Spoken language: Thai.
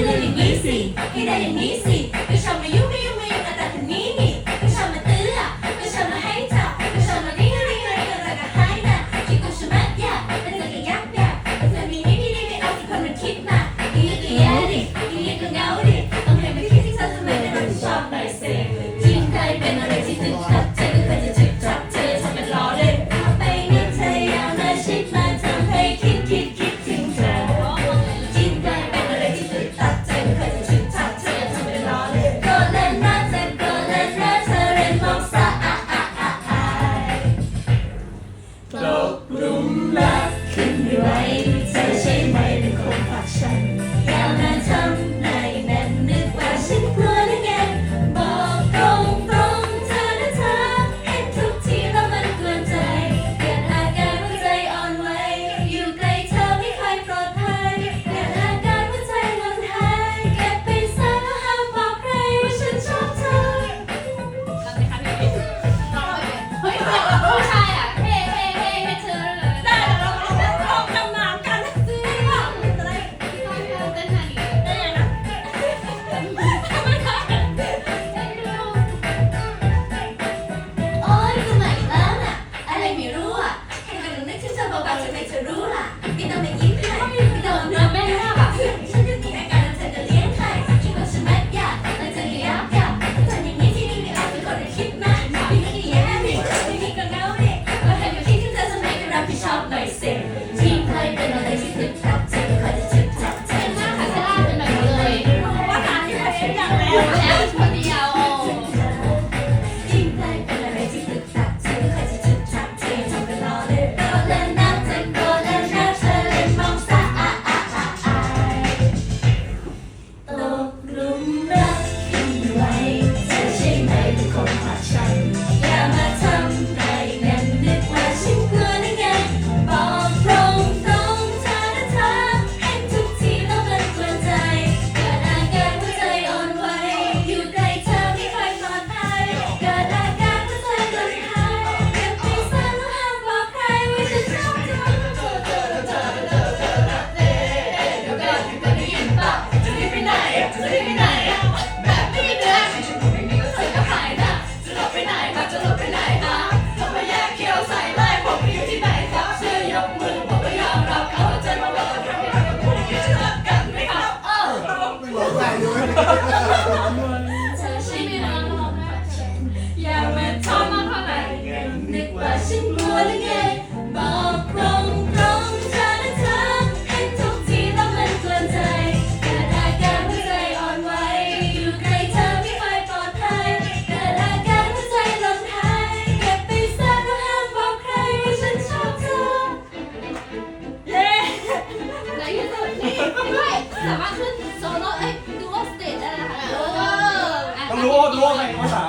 Italy, Nisi, Italy, Nisi. สามารถขึ้นโซโล่เอ้ยดูว่าสเตจอะไรนะคะ ต้องรู้ว่ารู้ว่าใครภาษา